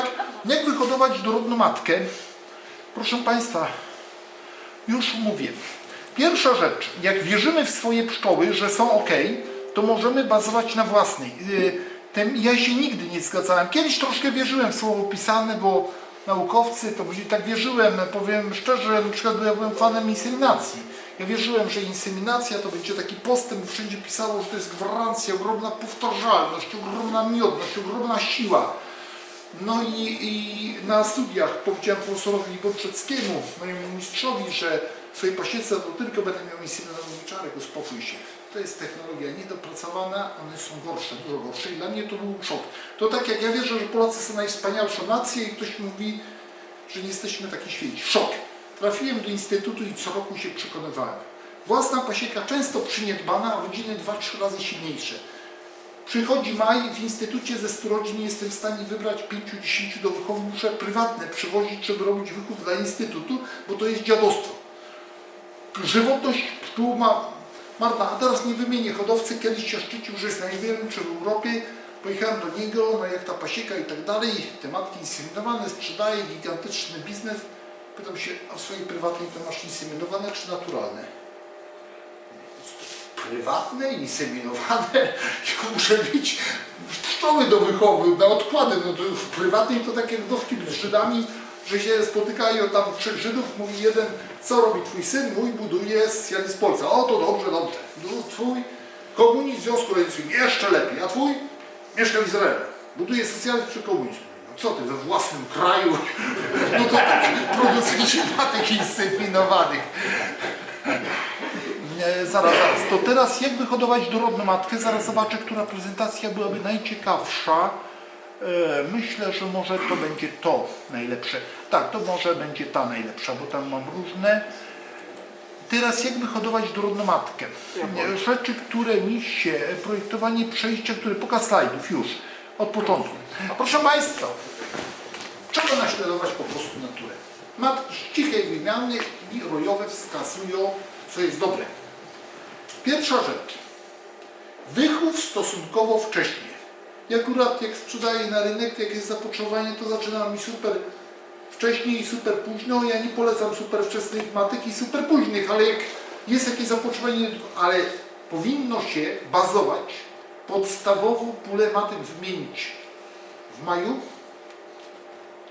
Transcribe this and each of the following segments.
tak, jak wyhodować dorodną matkę? Proszę Państwa, już mówię. Pierwsza rzecz, jak wierzymy w swoje pszczoły, że są ok, to możemy bazować na własnej. Yy, Tym ja się nigdy nie zgadzałem. Kiedyś troszkę wierzyłem w słowo pisane, bo naukowcy, to później tak wierzyłem, powiem szczerze, na przykład ja byłem fanem inseminacji. Ja wierzyłem, że inseminacja to będzie taki postęp, wszędzie pisało, że to jest gwarancja, ogromna powtarzalność, ogromna miodność, ogromna siła. No i, i na studiach powiedziałem profesorowi Borczeckiemu, mojemu mistrzowi, że w swojej pasiece to tylko będę miał inseminatorów czarek, uspokój się. To jest technologia niedopracowana, one są gorsze, dużo gorsze i dla mnie to był szok. To tak jak ja wierzę, że Polacy są najwspanialszą nacją i ktoś mówi, że nie jesteśmy taki święci. Szok. Trafiłem do instytutu i co roku się przekonywałem. Własna pasieka często przyniedbana, a rodziny 2-3 razy silniejsze. Przychodzi maj, w instytucie ze 100 rodzin nie jestem w stanie wybrać 5-10 do wychowu, muszę prywatne przywozić, żeby robić wychów dla instytutu, bo to jest dziadostwo. Żywotność tu ma Marta, a teraz nie wymienię hodowcy, kiedyś się szczycił, że jest największy w Europie, pojechałem do niego, no jak ta pasieka i tak dalej, te matki inseminowane, sprzedaje, gigantyczny biznes. Pytam się, a w swojej prywatnej to masz inseminowane czy naturalne? Prywatne, inseminowane, ja muszę mieć pszczoły do wychowu, na odkłady, no to w prywatnej to tak jak dowcip z Żydami, że się spotykają tam trzech Żydów, mówi jeden, co robi twój syn? Mój buduje socjalizm Polska. O, to dobrze, dobrze. No, twój komunizm w Związku Radzieckim, jeszcze lepiej, a twój mieszka w Izraelu. Buduje socjalizm czy komunizm. No co ty, we własnym kraju? No to tak, producenci matek inseminowanych. Nie, zaraz, zaraz. To teraz jak wyhodować dorodną matkę? Zaraz zobaczę, która prezentacja byłaby najciekawsza. E, Myślę, że może to będzie to najlepsze. Tak, to może będzie ta najlepsza, bo tam mam różne. Teraz jak wyhodować dorodną matkę? Rzeczy, które mi się, projektowanie przejścia, które pokaz slajdów już, od początku. Proszę Państwa, trzeba naśladować po prostu naturę. Matki cichej wymiany i rojowe wskazują, co jest dobre. Pierwsza rzecz. Wychów stosunkowo wcześnie. Ja akurat jak sprzedaję na rynek, jak jest zapotrzebowanie, to zaczynam mi super wcześniej i super późno. Ja nie polecam super wczesnych matek i super późnych, ale jak jest jakieś zapotrzebowanie, ale powinno się bazować podstawową pulę matek wymienić w maju,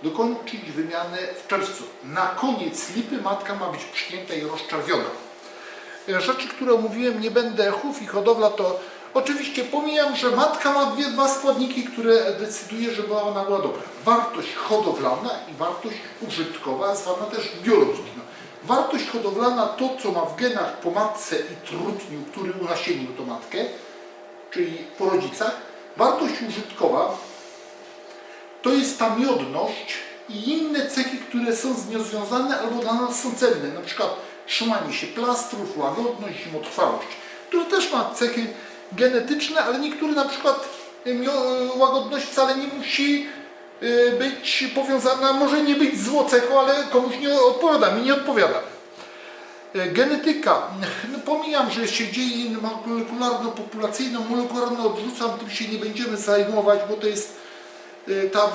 dokończyć wymianę w czerwcu. Na koniec lipy matka ma być przyjęta i rozczerwiona. Rzeczy, które omówiłem, nie będę chów i hodowla, to oczywiście pomijam, że matka ma dwie, dwa składniki, które decyduje, żeby ona była dobra. Wartość hodowlana i wartość użytkowa, zwana też biologiczna. Wartość hodowlana to, co ma w genach po matce i trutniu, który unasienił tą matkę, czyli po rodzicach. Wartość użytkowa to jest ta miodność i inne cechy, które są z nią związane albo dla nas są cenne, na przykład trzymanie się plastrów, łagodność, zimotrwałość, które też ma cechy genetyczne, ale niektóre na przykład y, mio- łagodność wcale nie musi y, być powiązana, może nie być złą cechą, ale komuś nie odpowiada, mi nie odpowiada. Genetyka. No, pomijam, że się dzieje molekularno-populacyjną, molekularno odrzucam, tym się nie będziemy zajmować, bo to jest ta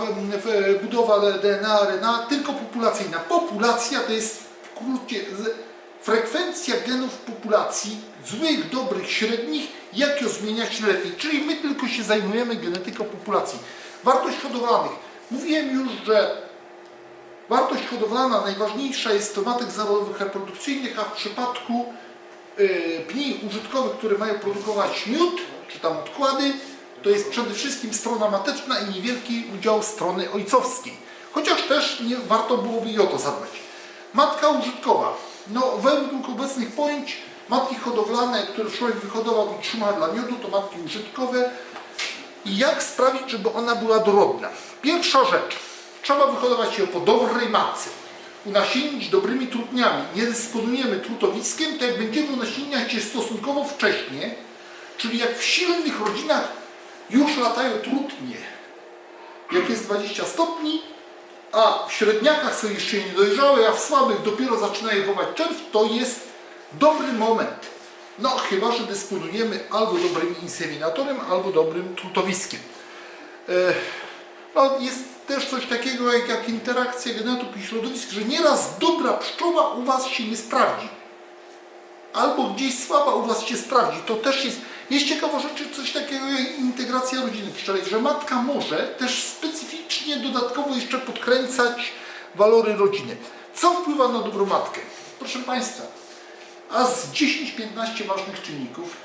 budowa DNA, RNA, tylko populacyjna. Populacja to jest w skrócie frekwencja genów populacji, złych, dobrych, średnich, jak ją zmieniać lepiej. Czyli my tylko się zajmujemy genetyką populacji. Wartość hodowlanych. Mówiłem już, że Wartość hodowlana najważniejsza jest to matek zawodowych reprodukcyjnych, a w przypadku y, pni użytkowych, które mają produkować miód, czy tam odkłady, to jest przede wszystkim strona mateczna i niewielki udział strony ojcowskiej. Chociaż też nie warto byłoby i o to zadbać. Matka użytkowa. No, według obecnych pojęć matki hodowlane, które człowiek wyhodował i trzyma dla miodu, to matki użytkowe. I jak sprawić, żeby ona była dorodna? Pierwsza rzecz. Trzeba wyhodować ją po dobrej matce. Unasienić dobrymi trutniami. Nie dysponujemy trutowiskiem, to jak będziemy unasieniać się stosunkowo wcześnie, czyli jak w silnych rodzinach już latają trutnie, jak jest 20 stopni, a w średniakach są jeszcze niedojrzałe, a w słabych dopiero zaczynają chować czerw, to jest dobry moment. No chyba, że dysponujemy albo dobrym inseminatorem, albo dobrym trutowiskiem. E, No, jest też coś takiego jak, jak interakcja genetów i środowisk, że nieraz dobra pszczoła u Was się nie sprawdzi. Albo gdzieś słaba u Was się sprawdzi. To też jest, jest ciekawa rzecz, coś takiego jak integracja rodziny pszczelej, że matka może też specyficznie dodatkowo jeszcze podkręcać walory rodziny. Co wpływa na dobrą matkę? Proszę Państwa, a z 10-15 ważnych czynników,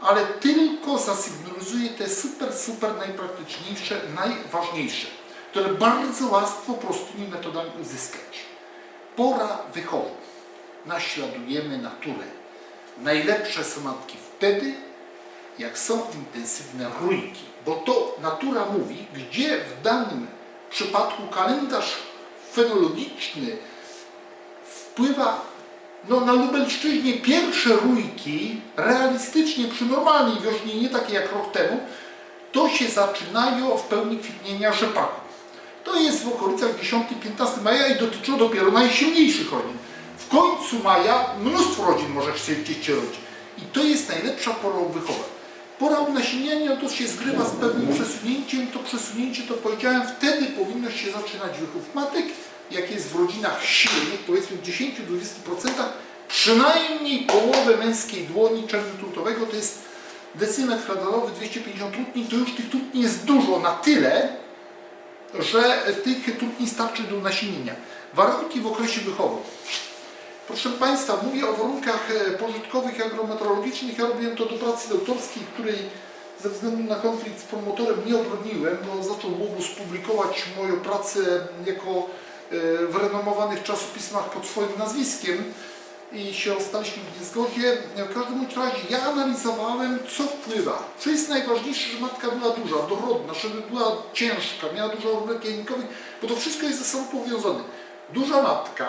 ale tylko zasygnalizuje te super, super najpraktyczniejsze, najważniejsze, które bardzo łatwo prostymi metodami uzyskać. Pora wychowu. Naśladujemy naturę. Najlepsze są matki wtedy, jak są intensywne rójki, bo to natura mówi, gdzie w danym przypadku kalendarz fenologiczny wpływa no, na Lubelszczyźnie pierwsze rójki, realistycznie przy normalnej wiośnie, nie takie jak rok temu, to się zaczynają w pełni kwitnienia rzepaku. To jest w okolicach 10-15 maja i dotyczą dopiero najsilniejszych rodzin. W końcu maja mnóstwo rodzin może chcieć się rodzić. I to jest najlepsza pora wychowa. Pora unasieniania to się zgrywa z pewnym przesunięciem. To przesunięcie, to powiedziałem, wtedy powinno się zaczynać wychów matek, jak jest w rodzinach silnych, powiedzmy w 10-20%, przynajmniej połowę męskiej dłoni czerwiu trutowego to jest decymetr radalowy 250 trutni, to już tych trutni jest dużo na tyle, że tych trutni starczy do nasienienia. Warunki w okresie wychowu. Proszę Państwa, mówię o warunkach e, pożytkowych i agrometeorologicznych. Ja robiłem to do pracy doktorskiej, której ze względu na konflikt z promotorem nie obroniłem, bo zaczął Łobuz publikować moją pracę jako e, w renomowanych czasopismach pod swoim nazwiskiem i się ostaliśmy w niezgodzie. W każdym razie ja analizowałem, co wpływa. Co jest najważniejsze, że matka była duża, dorodna, żeby była ciężka, miała dużo jajnikowych, bo to wszystko jest ze sobą powiązane. Duża matka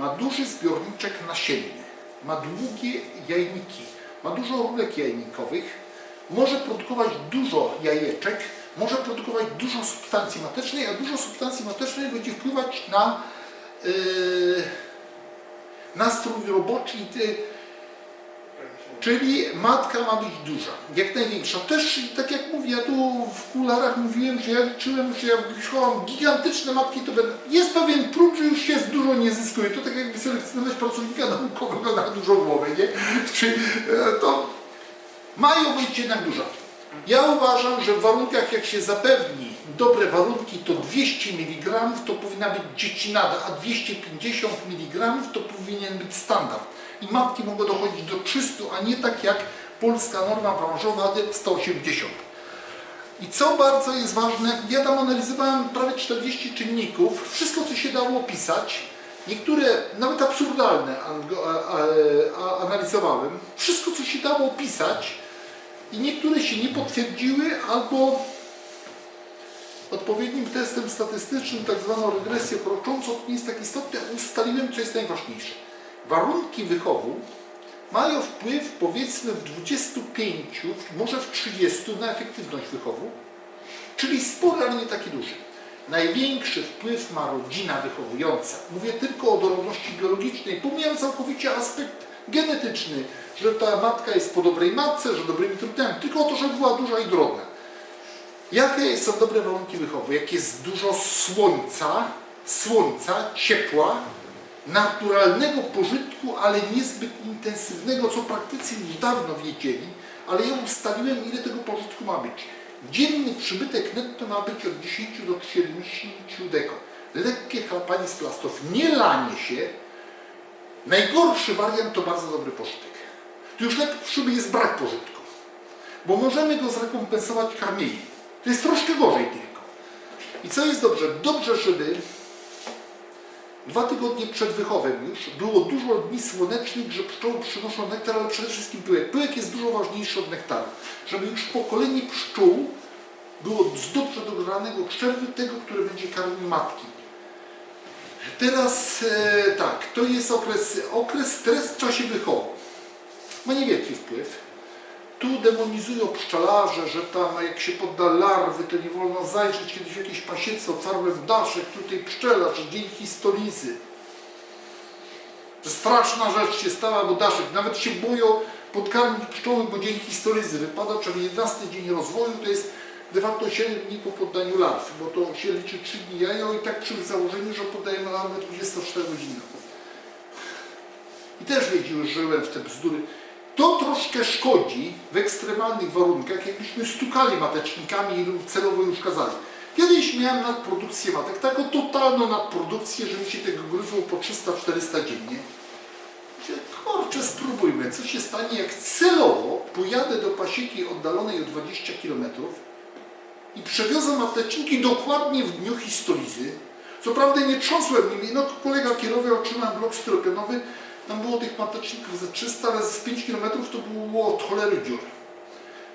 ma duży zbiorniczek nasienny, ma długie jajniki, ma dużo rurek jajnikowych, może produkować dużo jajeczek, może produkować dużo substancji matecznej, a dużo substancji matecznej będzie wpływać na yy, nastrój roboczy, yy, czyli matka ma być duża, jak największa. Też, tak jak mówię, ja tu w kularach mówiłem, że ja liczyłem, że jak wychowam gigantyczne matki, to będę... Jest pewien próg, że już się z dużo nie zyskuje. To tak jakby selekcjonować pracownika naukowego na dużą głowę, nie? Czyli e, to mają być jednak duża. Ja uważam, że w warunkach, jak się zapewni dobre warunki, to 200 mg to powinna być dziecinada, a 250 mg to powinien być standard. I matki mogą dochodzić do 300, a nie tak jak polska norma branżowa 180. I co bardzo jest ważne, ja tam analizowałem prawie 40 czynników, wszystko co się dało opisać, niektóre nawet absurdalne analizowałem, wszystko co się dało opisać, i niektóre się nie potwierdziły albo odpowiednim testem statystycznym, tak zwaną regresję kroczącą, to nie jest tak istotne, ustaliłem, co jest najważniejsze. Warunki wychowu mają wpływ powiedzmy w 25, może w 30 na efektywność wychowu, czyli spory, ale nie taki duży. Największy wpływ ma rodzina wychowująca. Mówię tylko o dorodności biologicznej, pomijam całkowicie aspekt genetyczny, że ta matka jest po dobrej matce, że dobrymi trudami, tylko o to, żeby była duża i drobna. Jakie są dobre warunki wychowu? Jak jest dużo słońca, słońca, ciepła, naturalnego pożytku, ale niezbyt intensywnego, co praktycy już dawno wiedzieli, ale ja ustaliłem, ile tego pożytku ma być. Dzienny przybytek netto ma być od 10 do 70 deko. Lekkie chlapanie z plastów, nie lanie się. Najgorszy wariant to bardzo dobry pożytek. Tu już szubie jest brak pożytku, bo możemy go zrekompensować karmieniem. To jest troszkę gorzej tylko. I co jest dobrze? Dobrze, żeby dwa tygodnie przed wychowem już było dużo dni słonecznych, że pszczoły przynoszą nektar, ale przede wszystkim pyłek. Pyłek jest dużo ważniejszy od nektaru. Żeby już pokolenie pszczół było z dobrze dogranego szczerwy tego, który będzie karmił matki. Teraz e, tak, to jest okres, okres stres w czasie wychowu. Ma niewielki wpływ. Tu demonizują pszczelarze, że tam jak się podda larwy, to nie wolno zajrzeć. Kiedyś jakieś pasiece otwarłem daszek, tutaj pszczelarz, dzień histolizy. Straszna rzecz się stała, bo daszek, nawet się boją podkarmić pszczoły, bo dzień historyzy wypada, czyli 11 dzień rozwoju to jest de facto 7 dni po poddaniu larw, bo to się liczy 3 dni jajo i tak przy założeniu, że poddajemy larwę 24 godziny. I też wierzyłem w te bzdury. To troszkę szkodzi w ekstremalnych warunkach, jakbyśmy stukali matecznikami i celowo już kazali. Kiedyś miałem nadprodukcję matek, taką totalną nadprodukcję, że mi się tego gryzło po 300-400 dziennie. Mówię, Kurczę, spróbujmy, co się stanie, jak celowo pojadę do pasieki oddalonej o 20 km i przewiozę mateczniki dokładnie w dniu histolizy. Co prawda nie trząsłem nimi, no kolega kierował, otrzymałem blok styropianowy, tam było tych mateczników ze 300, ale z 5 km to było od cholery dziur.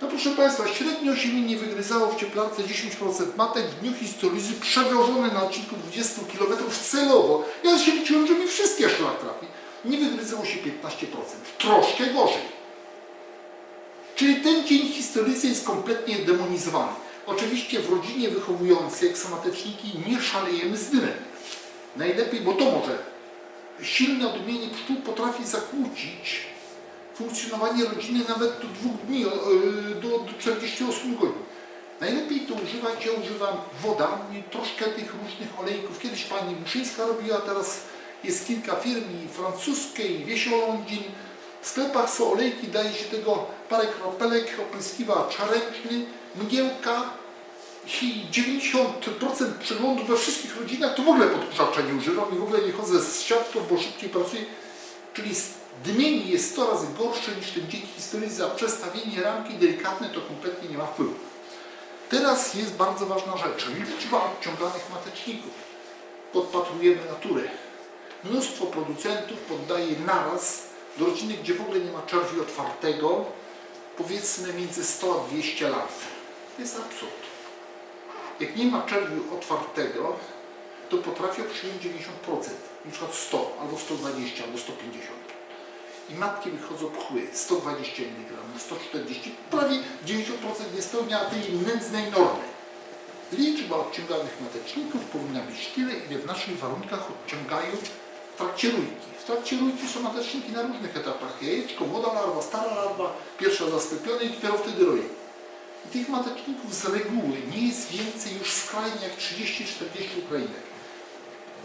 No proszę Państwa, średnio się mi nie wygryzało w cieplarce 10% matek w dniu histolizy przewożone na odcinku 20 km celowo. Ja się liczyłem, że mi wszystkie szlak trafi. Nie wygryzało się 15%. Troszkę gorzej. Czyli ten dzień historycy jest kompletnie demonizowany. Oczywiście w rodzinie wychowującej, jak są mateczniki, nie szalejemy z dymem. Najlepiej, bo to może. Silne odmienienie pszczół potrafi zakłócić funkcjonowanie rodziny nawet do dwóch dni, e, do, do 48 godzin. Najlepiej to używać, ja używam woda troszkę tych różnych olejków. Kiedyś pani Muszyńska robiła, teraz jest kilka firm i francuskie i Wiesiołądzin. W sklepach są olejki, daje się tego parę kropelek, opryskiwacz ręczny, mgiełka i 90% przeglądów we wszystkich rodzinach to w ogóle podkurzacza nie używam i w ogóle nie chodzę z siatką, bo szybciej pracuję. Czyli dymienie jest 100 razy gorsze niż ten dzień historyzy, a przestawienie ramki delikatne to kompletnie nie ma wpływu. Teraz jest bardzo ważna rzecz. Liczba odciąganych mateczników. Podpatrujemy naturę. Mnóstwo producentów poddaje naraz do rodziny, gdzie w ogóle nie ma czerwi otwartego, powiedzmy między 100 a 200 larw. To jest absurd. Jak nie ma czerwiu otwartego, to potrafią przyjąć 90%, na przykład 100, albo 120, albo 150. I matki wychodzą pchły, 120 mg, 140, prawie 90% nie spełnia tej nędznej normy. Liczba odciąganych mateczników powinna być tyle, ile w naszych warunkach odciągają w trakcie rójki. W trakcie rójki są mateczniki na różnych etapach. Jajeczko, młoda larwa, stara larwa, pierwsza zastąpiona i dopiero wtedy roje. I tych mateczników z reguły nie jest więcej już skrajnie jak 30-40 ukrainek.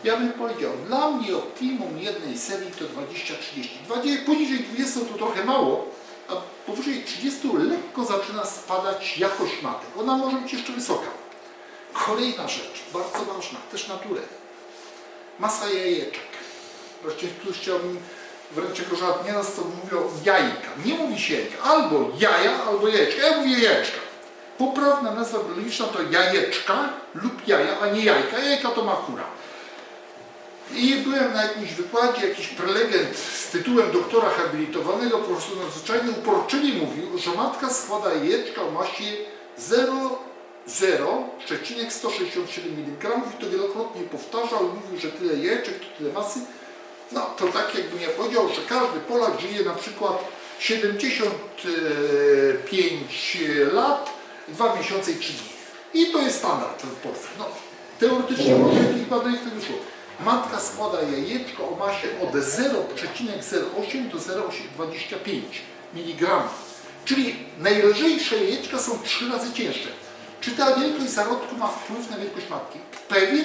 Ja bym powiedział, dla mnie optimum jednej serii to 20-30. Poniżej 20 to trochę mało, a powyżej 30 lekko zaczyna spadać jakość matek. Ona może być jeszcze wysoka. Kolejna rzecz, bardzo ważna, też naturę. Masa jajeczek. Właściwie tu chciałbym wręcz jako żart, nieraz to mówią jajka. Nie mówi się jajka, albo jaja, albo jajeczka. Ja mówię jajeczka. Poprawna nazwa biologiczna to jajeczka lub jaja, a nie jajka. Jajka to ma kura. I byłem na jakimś wykładzie, jakiś prelegent z tytułem doktora habilitowanego, profesor nadzwyczajny, uporczywie mówił, że matka składa jajeczka o masie 0,167 mg i to wielokrotnie powtarzał, mówił, że tyle jajeczek, to tyle masy. No to tak jakbym ja powiedział, że każdy Polak żyje na przykład 75 lat, 2 miesiące i 3 dni. I to jest standard w Polsce. No, teoretycznie może jakiś badanek to wyszło. Matka składa jajeczko o masie od 0,08 do 0,25 mg. Czyli najlżejsze jajeczka są trzy razy cięższe. Czy ta wielkość zarodku ma wpływ na wielkość matki? Pewien